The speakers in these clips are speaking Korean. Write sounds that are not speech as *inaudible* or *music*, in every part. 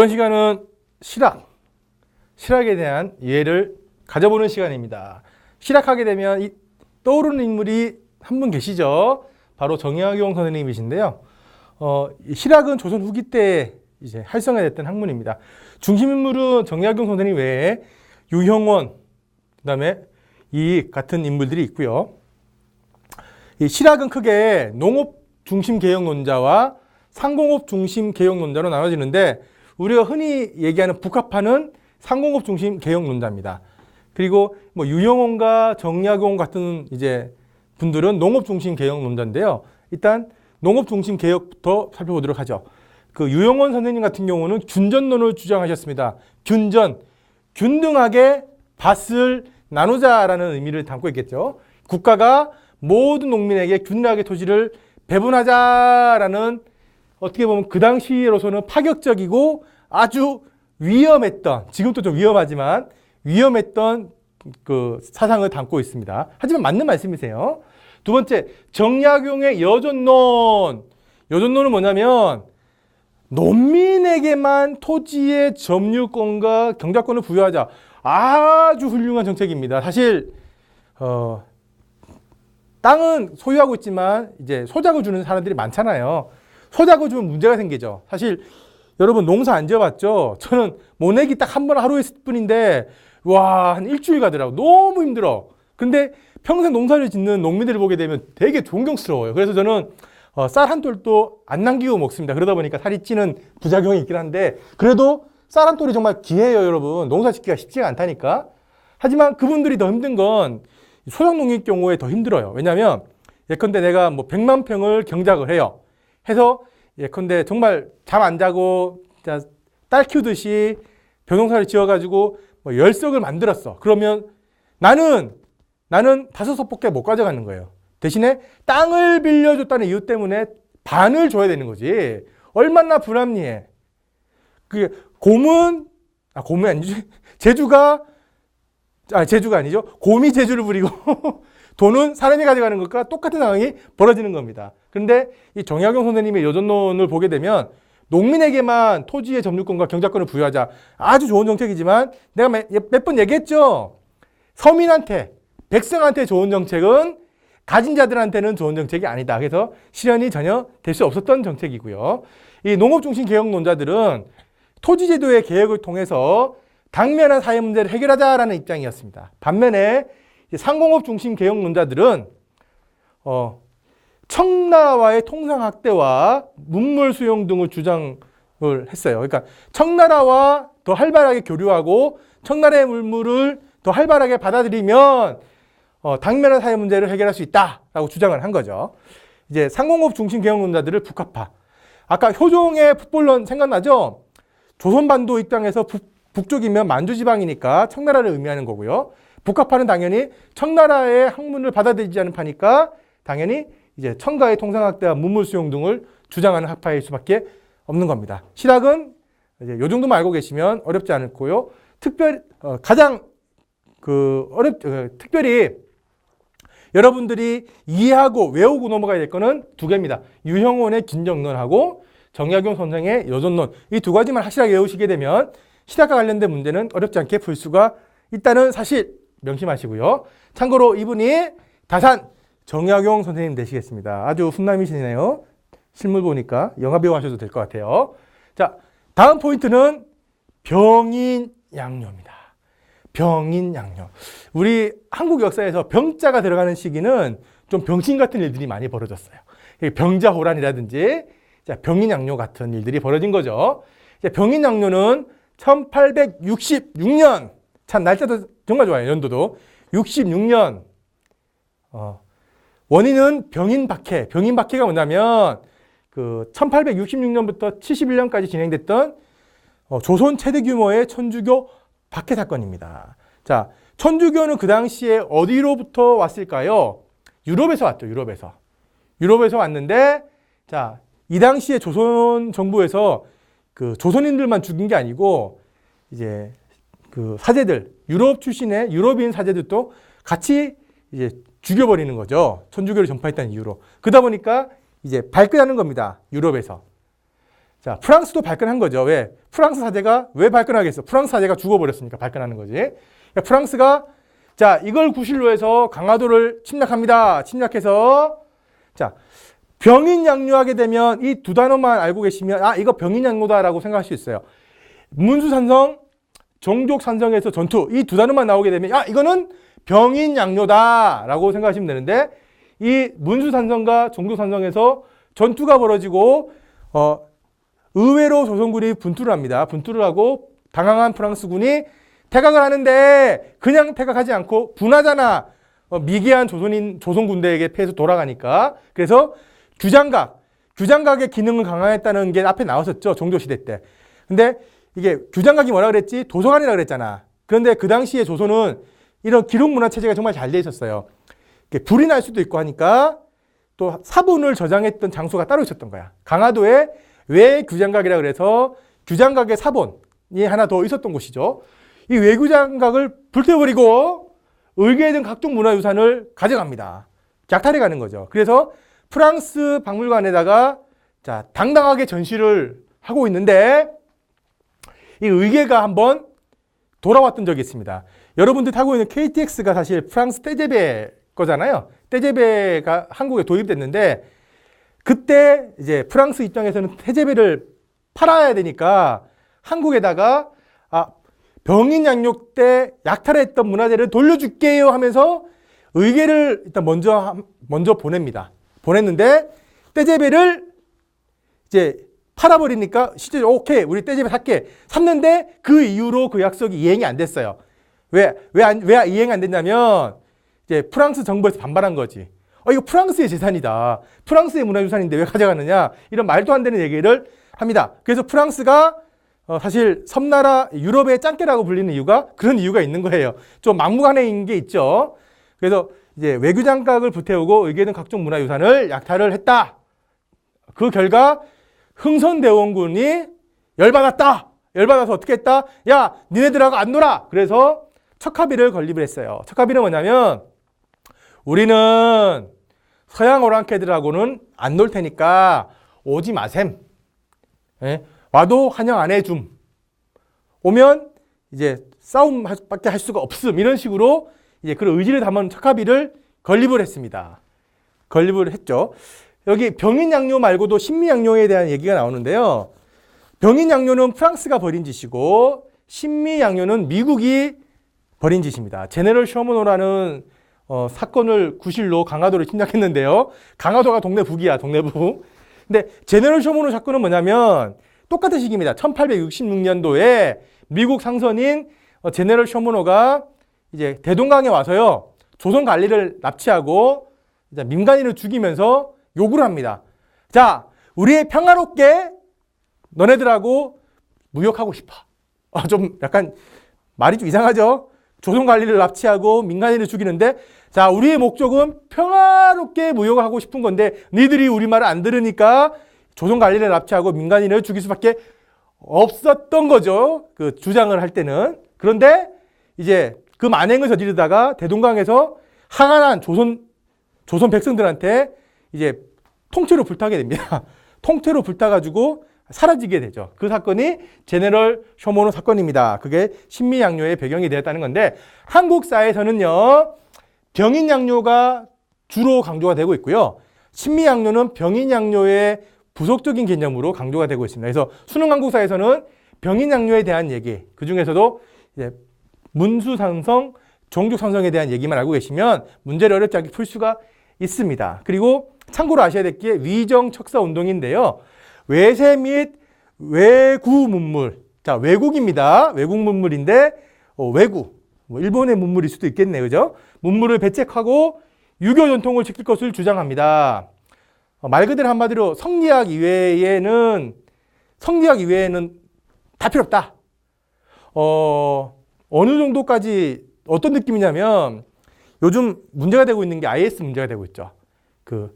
이번 시간은 실학, 실학에 대한 이해를 가져보는 시간입니다. 실학하게 되면 이 떠오르는 인물이 한 분 계시죠? 바로 정약용 선생님이신데요. 어, 이 실학은 조선 후기 때 이제 활성화됐던 학문입니다. 중심 인물은 정약용 선생님 외에 유형원, 그다음에 이 같은 인물들이 있고요. 이 실학은 크게 농업 중심 개혁론자와 상공업 중심 개혁론자로 나눠지는데 우리가 흔히 얘기하는 북한파는 상공업 중심 개혁론자입니다. 그리고 뭐 유영원과 정약용 같은 이제 분들은 농업 중심 개혁론자인데요. 일단 농업 중심 개혁부터 살펴보도록 하죠. 그 유영원 선생님 같은 경우는 균전론을 주장하셨습니다. 균전, 균등하게 밭을 나누자라는 의미를 담고 있겠죠. 국가가 모든 농민에게 균등하게 토지를 배분하자라는 어떻게 보면 그 당시로서는 파격적이고 아주 위험했던 지금도 좀 위험하지만 위험했던 그 사상을 담고 있습니다. 하지만 맞는 말씀이세요. 두 번째 정약용의 여존론 여존론은 뭐냐면 농민에게만 토지의 점유권과 경작권을 부여하자 아주 훌륭한 정책입니다. 사실 어, 땅은 소유하고 있지만 이제 소작을 주는 사람들이 많잖아요. 소작을 주면 문제가 생기죠. 사실 여러분 농사 안 지어봤죠? 저는 모내기 딱 한 번 하루 했을 뿐인데 와 한 일주일 가더라고 너무 힘들어. 근데 평생 농사를 짓는 농민들을 보게 되면 되게 존경스러워요. 그래서 저는 어, 쌀 한 톨도 안 남기고 먹습니다. 그러다 보니까 살이 찌는 부작용이 있긴 한데 그래도 쌀 한 톨이 정말 귀해요, 여러분. 농사 짓기가 쉽지가 않다니까. 하지만 그분들이 더 힘든 건 소형 농nghiệp 경우에 더 힘들어요. 왜냐하면 예컨대 내가 뭐 100만 평을 경작을 해요. 해서 예컨대 정말 잠 안 자고 딸 키우듯이 벼농사를 지어가지고 뭐 열석을 만들었어. 그러면 나는 나는 다섯 석밖에 못 가져가는 거예요. 대신에 땅을 빌려줬다는 이유 때문에 반을 줘야 되는 거지. 얼마나 불합리해. 그게 곰은 아 곰이 아니지 *laughs* 제주가 아 제주가 아니죠. 곰이 제주를 부리고 *laughs* 돈은 사람이 가져가는 것과 똑같은 상황이 벌어지는 겁니다. 그런데 이 정약용 선생님의 여전론을 보게 되면 농민에게만 토지의 점유권과 경작권을 부여하자 아주 좋은 정책이지만 내가 몇 번 얘기했죠. 서민한테 백성한테 좋은 정책은 가진 자들한테는 좋은 정책이 아니다. 그래서 실현이 전혀 될 수 없었던 정책이고요. 이 농업 중심 개혁론자들은 토지 제도의 개혁을 통해서 당면한 사회 문제를 해결하자라는 입장이었습니다. 반면에 상공업 중심 개혁론자들은 어, 청나라와의 통상 확대와 문물 수용 등을 주장을 했어요. 그러니까 청나라와 더 활발하게 교류하고 청나라의 물물을 더 활발하게 받아들이면 어, 당면한 사회 문제를 해결할 수 있다라고 주장을 한 거죠. 이제 상공업 중심 개혁론자들을 북합화. 아까 효종의 북볼론 생각나죠? 조선반도 입장에서 북, 북쪽이면 만주지방이니까 청나라를 의미하는 거고요. 북합파는 당연히 청나라의 학문을 받아들이지 않은 파니까 당연히 이제 청가의 통상학대와 문물수용 등을 주장하는 학파일 수밖에 없는 겁니다. 실학은 이제 요 정도만 알고 계시면 어렵지 않고요. 특별 어, 가장 그 어렵 어, 특별히 여러분들이 이해하고 외우고 넘어가야 될 거는 두 개입니다. 유형원의 긴정론하고 정약용 선생의 여전론 이 두 가지만 확실하게 외우시게 되면 시작과 관련된 문제는 어렵지 않게 풀 수가 있다는 사실 명심하시고요. 참고로 이분이 다산 정약용 선생님 되시겠습니다. 아주 훈남이시네요. 실물 보니까 영화 배우 하셔도 될 것 같아요. 자, 다음 포인트는 병인 양료입니다. 병인 양료. 우리 한국 역사에서 병자가 들어가는 시기는 좀 병신 같은 일들이 많이 벌어졌어요. 병자호란이라든지 병인 양료 같은 일들이 벌어진 거죠. 병인 양료는 1866년 참 날짜도 정말 좋아요. 연도도 66년 어, 원인은 병인 박해. 병인 박해가 뭐냐면 그 1866년부터 71년까지 진행됐던 어, 조선 최대 규모의 천주교 박해 사건입니다. 자, 천주교는 그 당시에 어디로부터 왔을까요? 유럽에서 왔죠. 유럽에서. 유럽에서 왔는데 자, 이 당시에 조선 정부에서 그 조선인들만 죽인 게 아니고 이제 그 사제들 유럽 출신의 유럽인 사제들도 같이 이제 죽여버리는 거죠. 천주교를 전파했다는 이유로. 그러다 보니까 이제 발끈하는 겁니다. 유럽에서. 자, 프랑스도 발끈한 거죠. 왜? 프랑스 사제가 왜 발끈하겠어? 프랑스 사제가 죽어버렸으니까 발끈하는 거지. 그러니까 프랑스가 자, 이걸 구실로 해서 강화도를 침략합니다. 침략해서 자, 병인 양요하게 되면 이 두 단어만 알고 계시면 아, 이거 병인 양요다라고 생각할 수 있어요. 문수산성, 종족산성에서 전투 이 두 단어만 나오게 되면 아, 이거는 병인 양요다라고 생각하시면 되는데 이 문수 산성과 종족 산성에서 전투가 벌어지고 어, 의외로 조선군이 분투를 합니다. 분투를 하고 당황한 프랑스군이 태각을 하는데 그냥 태각하지 않고 분하잖아. 어, 미개한 조선인 조선 군대에게 패해서 돌아가니까 그래서 규장각 규장각의 기능을 강화했다는 게 앞에 나왔었죠 종조 시대 때. 근데 이게 규장각이 뭐라 그랬지 도서관이라 그랬잖아. 그런데 그 당시에 조선은 이런 기록 문화 체제가 정말 잘 돼 있었어요. 불이 날 수도 있고 하니까 또 사본을 저장했던 장소가 따로 있었던 거야. 강화도에 외 규장각이라 그래서 규장각의 사본이 하나 더 있었던 곳이죠. 이 외규장각을 불태워버리고 의궤 등 각종 문화유산을 가져갑니다. 약탈해 가는 거죠. 그래서 프랑스 박물관에다가 자 당당하게 전시를 하고 있는데 이 의궤가 한번 돌아왔던 적이 있습니다. 여러분들 타고 있는 KTX가 사실 프랑스 떼제베 거잖아요. 떼제베가 한국에 도입됐는데 그때 이제 프랑스 입장에서는 떼제베를 팔아야 되니까 한국에다가 아 병인 양육 때 약탈했던 문화재를 돌려줄게요 하면서 의계를 일단 먼저 먼저 보냅니다. 보냈는데 떼제베를 이제 팔아버리니까 실제 오케이 우리 떼제베 살게 샀는데 그 이후로 그 약속이 이행이 안 됐어요. 왜왜왜 왜 이행 안 됐냐면 이제 프랑스 정부에서 반발한 거지. 어 이거 프랑스의 재산이다. 프랑스의 문화유산인데 왜 가져가느냐 이런 말도 안 되는 얘기를 합니다. 그래서 프랑스가 어, 사실 섬나라 유럽의 짱깨라고 불리는 이유가 그런 이유가 있는 거예요. 좀 막무가내인 게 있죠. 그래서 이제 외교 장각을 불태우고 의계는 각종 문화유산을 약탈을 했다. 그 결과 흥선대원군이 열받았다. 열받아서 어떻게 했다? 야, 니네들하고 안 놀아. 그래서 척하비를 건립을 했어요. 척하비는 뭐냐면 우리는 서양 오랑캐들하고는 안 놀 테니까 오지 마셈. 예? 와도 환영 안 해줌. 오면 이제 싸움밖에 할 수가 없음. 이런 식으로 이제 그런 의지를 담은 척하비를 건립을 했습니다. 건립을 했죠. 여기 병인 양료 말고도 신미 양료에 대한 얘기가 나오는데요. 병인 양료는 프랑스가 벌인 짓이고 신미 양료는 미국이 벌인 짓입니다. 제네럴 셔머노라는 어, 사건을 구실로 강화도를 침략했는데요. 강화도가 동네 북이야, 동네 북. 근데 제네럴 셔머노 사건은 뭐냐면 똑같은 시기입니다. 1866년도에 미국 상선인 어, 제네럴 셔머노가 이제 대동강에 와서요. 조선 관리를 납치하고 민간인을 죽이면서 요구를 합니다. 자, 우리 평화롭게 너네들하고 무역하고 싶어. 아, 좀 약간 말이 좀 이상하죠? 조선 관리를 납치하고 민간인을 죽이는데 자, 우리의 목적은 평화롭게 무역을 하고 싶은 건데 니들이 우리 말을 안 들으니까 조선 관리를 납치하고 민간인을 죽일 수밖에 없었던 거죠. 그 주장을 할 때는. 그런데 이제 그 만행을 저지르다가 대동강에서 항한한 조선 조선 백성들한테 이제 통째로 불타게 됩니다. *laughs* 통째로 불타가지고 사라지게 되죠. 그 사건이 제네럴 쇼모노 사건입니다. 그게 신미양요의 배경이 되었다는 건데 한국사에서는요 병인양요가 주로 강조가 되고 있고요. 신미양요는 병인양요의 부속적인 개념으로 강조가 되고 있습니다. 그래서 수능 한국사에서는 병인양요에 대한 얘기, 그 중에서도 문수상성, 종족상성에 대한 얘기만 알고 계시면 문제를 어렵지 않게 풀 수가 있습니다. 그리고 참고로 아셔야 될 게 위정 척사 운동인데요. 외세 및 외구 문물. 자, 외국입니다. 외국 문물인데 어, 외국. 뭐 일본의 문물일 수도 있겠네요. 그죠? 문물을 배책하고 유교 전통을 지킬 것을 주장합니다. 어, 말 그대로 한마디로 성리학 이외에는 성리학 이외에는 다 필요 없다. 어, 어느 정도까지 어떤 느낌이냐면 요즘 문제가 되고 있는 게 IS 문제가 되고 있죠. 그,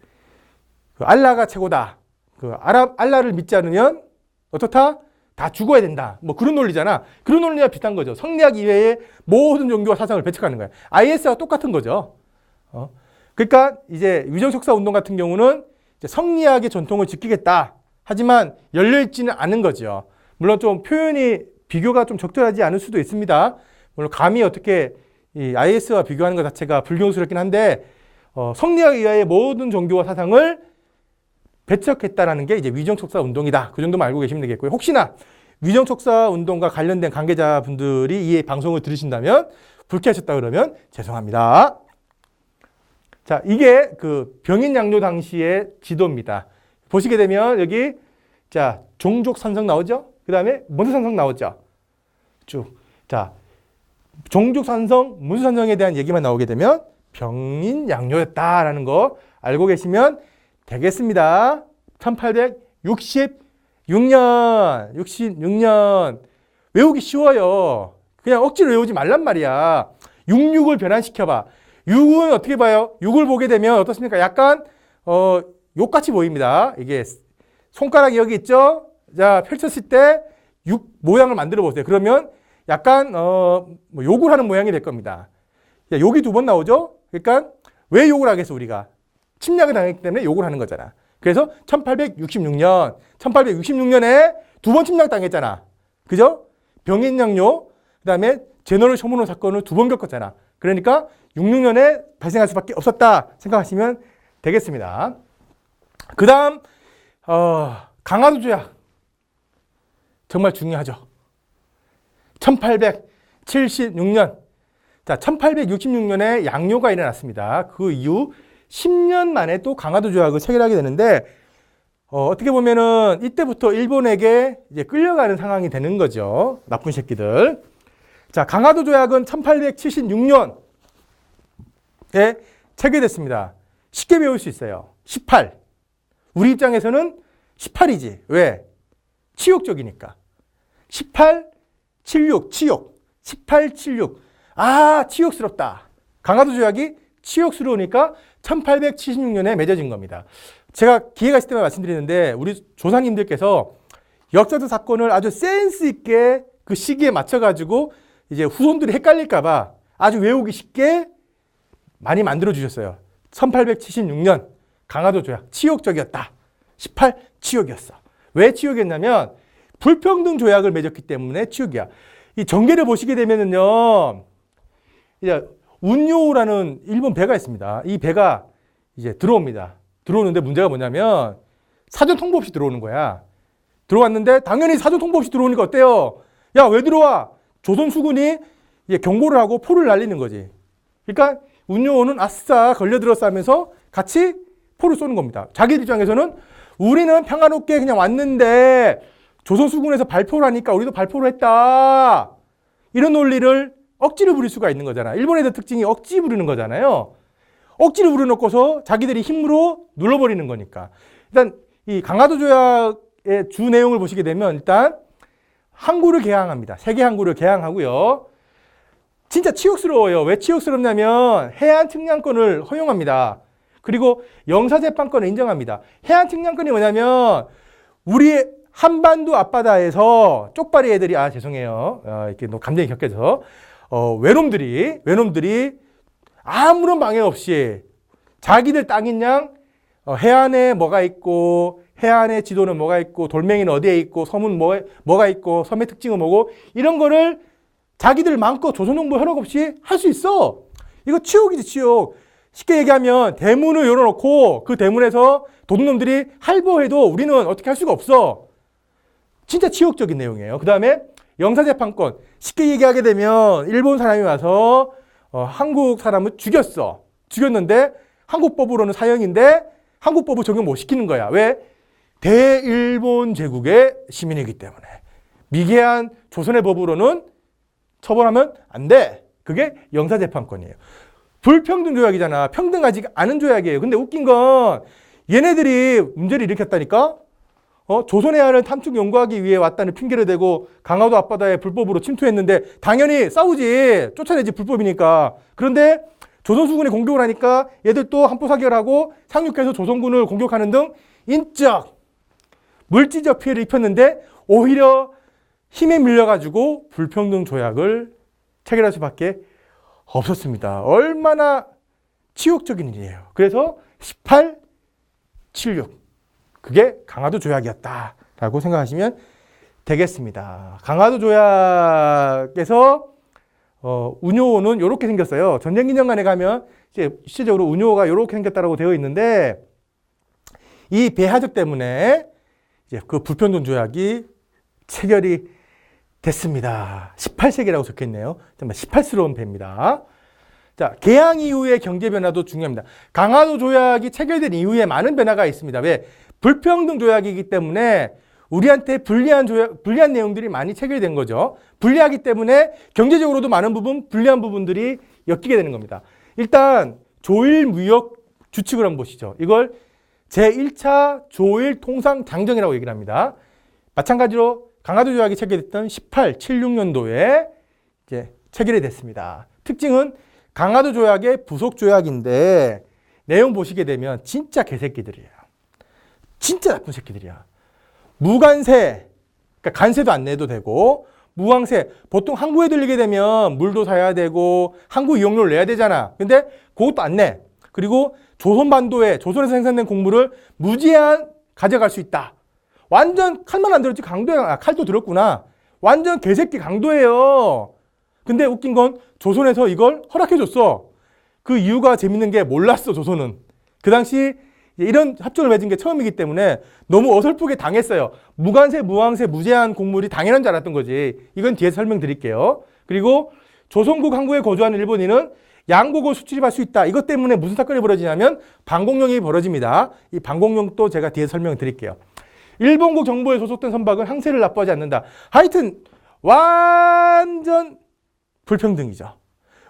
그 알라가 최고다. 그 아랍 알라를 믿지 않으면 어떻다? 다 죽어야 된다. 뭐 그런 논리잖아. 그런 논리와 비슷한 거죠. 성리학 이외의 모든 종교와 사상을 배척하는 거야. IS와 똑같은 거죠. 어? 그러니까 이제 위정척사 운동 같은 경우는 이제 성리학의 전통을 지키겠다. 하지만 열려 있지는 않은 거죠. 물론 좀 표현이 비교가 좀 적절하지 않을 수도 있습니다. 물론 감히 어떻게 이 IS와 비교하는 것 자체가 불경스럽긴 한데 어, 성리학 이하의 모든 종교와 사상을 배척했다라는 게 이제 위정촉사 운동이다. 그 정도만 알고 계시면 되겠고요. 혹시나 위정촉사 운동과 관련된 관계자분들이 이 방송을 들으신다면 불쾌하셨다 그러면 죄송합니다. 자, 이게 그 병인 양조 당시의 지도입니다. 보시게 되면 여기 자, 종족 산성 나오죠? 그다음에 문수 산성 나오죠? 쭉. 자, 종족 산성, 문수 산성에 대한 얘기만 나오게 되면 병인 양조였다라는 거 알고 계시면 되겠습니다. 1866년, 66년 외우기 쉬워요. 그냥 억지로 외우지 말란 말이야. 66을 변환시켜봐. 6은 어떻게 봐요? 6을 보게 되면 어떻습니까? 약간 어, 욕같이 보입니다. 이게 손가락이 여기 있죠? 자, 펼쳤을 때 6 모양을 만들어 보세요. 그러면 약간 어, 뭐 욕을 하는 모양이 될 겁니다. 야, 욕이 두 번 나오죠? 그러니까 왜 욕을 하겠어 우리가? 침략을 당했기 때문에 욕을 하는 거잖아. 그래서 1866년, 1866년에 두 번 침략 당했잖아. 그죠? 병인 양요, 그 다음에 제너럴 쇼모노 사건을 두 번 겪었잖아. 그러니까 66년에 발생할 수밖에 없었다 생각하시면 되겠습니다. 그 다음, 어, 강화도 조약. 정말 중요하죠. 1876년. 자, 1866년에 양요가 일어났습니다. 그 이후 10년 만에 또 강화도 조약을 체결하게 되는데 어, 어떻게 보면은 이때부터 일본에게 이제 끌려가는 상황이 되는 거죠. 나쁜 새끼들. 자, 강화도 조약은 1876년에 체결됐습니다. 쉽게 배울 수 있어요. 18. 우리 입장에서는 18이지. 왜? 치욕적이니까. 18, 76, 치욕. 18, 76. 아, 치욕스럽다. 강화도 조약이 치욕스러우니까 1876년에 맺어진 겁니다. 제가 기회가 있을 때만 말씀드리는데 우리 조상님들께서 역사적 사건을 아주 센스 있게 그 시기에 맞춰가지고 이제 후손들이 헷갈릴까봐 아주 외우기 쉽게 많이 만들어 주셨어요. 1876년 강화도 조약 치욕적이었다. 18 치욕이었어. 왜 치욕이었냐면 불평등 조약을 맺었기 때문에 치욕이야. 이 전개를 보시게 되면은요. 이제 운요라는 일본 배가 있습니다. 이 배가 이제 들어옵니다. 들어오는데 문제가 뭐냐면 사전 통보 없이 들어오는 거야. 들어왔는데 당연히 사전 통보 없이 들어오니까 어때요? 야, 왜 들어와? 조선 수군이 경고를 하고 포를 날리는 거지. 그러니까 운요는 아싸 걸려들었어 하면서 같이 포를 쏘는 겁니다. 자기 입장에서는 우리는 평화롭게 그냥 왔는데 조선 수군에서 발표를 하니까 우리도 발표를 했다. 이런 논리를 억지로 부릴 수가 있는 거잖아. 일본 애들 특징이 억지 부르는 거잖아요. 억지로 부려놓고서 자기들이 힘으로 눌러버리는 거니까. 일단 이 강화도 조약의 주 내용을 보시게 되면 일단 항구를 개항합니다. 세계 항구를 개항하고요. 진짜 치욕스러워요. 왜 치욕스럽냐면 해안 측량권을 허용합니다. 그리고 영사재판권을 인정합니다. 해안 측량권이 뭐냐면 우리 한반도 앞바다에서 쪽발이 애들이 아 죄송해요. 어, 이렇게 감정이 격해서 어, 외놈들이 외놈들이 아무런 방해 없이 자기들 땅인 양 어, 해안에 뭐가 있고 해안의 지도는 뭐가 있고 돌멩이는 어디에 있고 섬은 뭐, 뭐가 있고 섬의 특징은 뭐고 이런 거를 자기들 마음껏 조선정부 허락 없이 할 수 있어. 이거 치욕이지 치욕. 쉽게 얘기하면 대문을 열어놓고 그 대문에서 도둑놈들이 할보해도 우리는 어떻게 할 수가 없어. 진짜 치욕적인 내용이에요. 그 다음에 영사재판권. 쉽게 얘기하게 되면 일본 사람이 와서 어, 한국 사람을 죽였어. 죽였는데 한국법으로는 사형인데 한국법을 적용 못 시키는 거야. 왜? 대일본 제국의 시민이기 때문에. 미개한 조선의 법으로는 처벌하면 안 돼. 그게 영사재판권이에요. 불평등 조약이잖아. 평등하지 않은 조약이에요. 근데 웃긴 건 얘네들이 문제를 일으켰다니까? 어, 조선의 해안을 탐축 연구하기 위해 왔다는 핑계를 대고 강화도 앞바다에 불법으로 침투했는데 당연히 싸우지. 쫓아내지 불법이니까. 그런데 조선 수군이 공격을 하니까 얘들 또 한포 사격하고 상륙해서 조선군을 공격하는 등 인적, 물질적 피해를 입혔는데 오히려 힘에 밀려가지고 불평등 조약을 체결할 수밖에 없었습니다. 얼마나 치욕적인 일이에요. 그래서 18, 76. 그게 강화도 조약이었다라고 생각하시면 되겠습니다. 강화도 조약에서 어, 운요는 이렇게 생겼어요. 전쟁기념관에 가면 이제 실제적으로 운요가 이렇게 생겼다라고 되어 있는데 이 배하적 때문에 이제 그 불평등 조약이 체결이 됐습니다. 18세기라고 적혀 있네요. 정말 18스러운 배입니다. 자, 개항 이후의 경제 변화도 중요합니다. 강화도 조약이 체결된 이후에 많은 변화가 있습니다. 왜? 불평등 조약이기 때문에 우리한테 불리한 조약, 불리한 내용들이 많이 체결된 거죠. 불리하기 때문에 경제적으로도 많은 부분, 불리한 부분들이 엮이게 되는 겁니다. 일단 조일 무역 규칙을 한번 보시죠. 이걸 제1차 조일 통상 장정이라고 얘기를 합니다. 마찬가지로 강화도 조약이 체결됐던 18, 76년도에 이제 체결이 됐습니다. 특징은 강화도 조약의 부속 조약인데 내용 보시게 되면 진짜 개새끼들이에요. 진짜 나쁜 새끼들이야. 무관세, 그러니까 간세도 안 내도 되고 무황세, 보통 항구에 들리게 되면 물도 사야 되고 항구 이용료를 내야 되잖아. 근데 그것도 안 내. 그리고 조선반도에 조선에서 생산된 곡물을 무제한 가져갈 수 있다. 완전 칼만 안 들었지 강도에 아, 칼도 들었구나. 완전 개새끼 강도예요. 근데 웃긴 건 조선에서 이걸 허락해 줬어. 그 이유가 재밌는 게 몰랐어 조선은. 그 당시 이런 합정을 맺은 게 처음이기 때문에 너무 어설프게 당했어요. 무관세, 무황세, 무제한 곡물이 당연한 줄 알았던 거지. 이건 뒤에 설명드릴게요. 그리고 조선국 항구에 거주하는 일본인은 양곡을 수출입할 수 있다. 이것 때문에 무슨 사건이 벌어지냐면 방공령이 벌어집니다. 이 방공령도 제가 뒤에 설명드릴게요. 일본국 정부에 소속된 선박은 항세를 납부하지 않는다. 하여튼 완전 불평등이죠.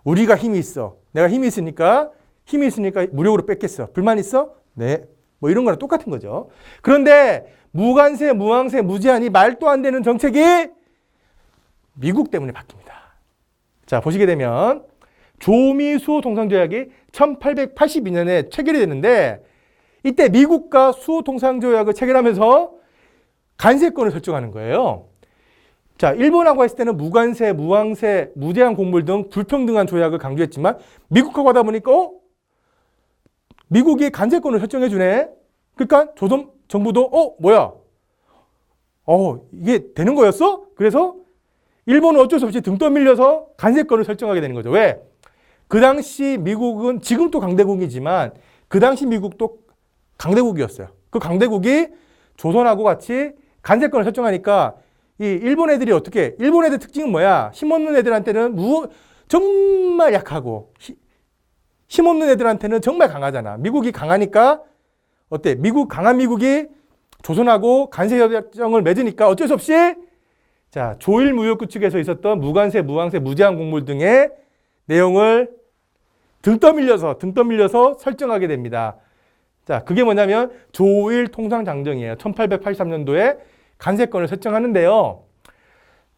우리가 힘이 있어. 내가 힘이 있으니까 힘이 있으니까 무력으로 뺏겠어. 불만 있어? 네. 뭐 이런 거랑 똑같은 거죠. 그런데 무관세, 무항세, 무제한이 말도 안 되는 정책이 미국 때문에 바뀝니다. 자, 보시게 되면 조미수 통상조약이 1882년에 체결이 됐는데 이때 미국과 수호 통상조약을 체결하면서 간세권을 설정하는 거예요. 자, 일본하고 했을 때는 무관세, 무항세, 무제한 곡물 등 불평등한 조약을 강조했지만 미국하고 하다 보니까 어? 미국이 간세권을 설정해 주네. 그러니까 조선 정부도 어, 뭐야? 어, 이게 되는 거였어? 그래서 일본은 어쩔 수 없이 등 떠밀려서 간세권을 설정하게 되는 거죠. 왜? 그 당시 미국은 지금도 강대국이지만 그 당시 미국도 강대국이었어요. 그 강대국이 조선하고 같이 간세권을 설정하니까 이 일본 애들이 어떻게 일본 애들 특징은 뭐야? 힘없는 애들한테는 무 정말 약하고 히, 힘없는 애들한테는 정말 강하잖아. 미국이 강하니까 어때? 미국 강한 미국이 조선하고 간세 협정을 맺으니까 어쩔 수 없이 자 조일 무역구 측에서 있었던 무관세, 무항세, 무제한 곡물 등의 내용을 등 떠밀려서 등 떠밀려서 설정하게 됩니다. 자, 그게 뭐냐면 조일 통상장정이에요. 1883년도에 간세권을 설정하는데요.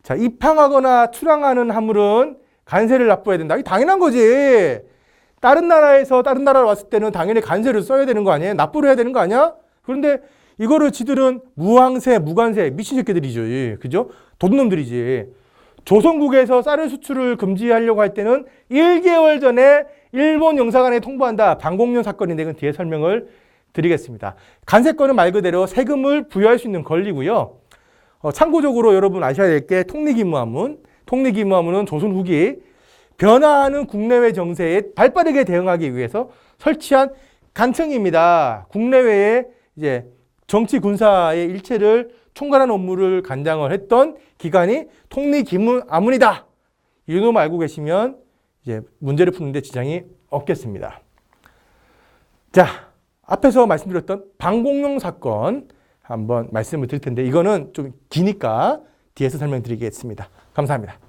자, 입항하거나 출항하는 화물은 간세를 납부해야 된다. 이 당연한 거지. 다른 나라에서 다른 나라로 왔을 때는 당연히 간세를 써야 되는 거 아니에요? 납부를 해야 되는 거 아니야? 그런데 이거를 지들은 무항세, 무관세, 미친 새끼들이죠. 그죠? 도둑놈들이지. 조선국에서 쌀을 수출을 금지하려고 할 때는 1개월 전에 일본 영사관에 통보한다. 방공령 사건인데 이건 뒤에 설명을 드리겠습니다. 간세권은 말 그대로 세금을 부여할 수 있는 권리고요. 어, 참고적으로 여러분 아셔야 될 게 통리기무화문. 통리기무화문은 조선 후기 변화하는 국내외 정세에 발빠르게 대응하기 위해서 설치한 간청입니다. 국내외에 이제 정치 군사의 일체를 총괄하는 업무를 간장을 했던 기관이 통리기무아문이다. 이놈 알고 계시면 이제 문제를 푸는데 지장이 없겠습니다. 자, 앞에서 말씀드렸던 방공용 사건 한번 말씀을 드릴 텐데 이거는 좀 기니까 뒤에서 설명드리겠습니다. 감사합니다.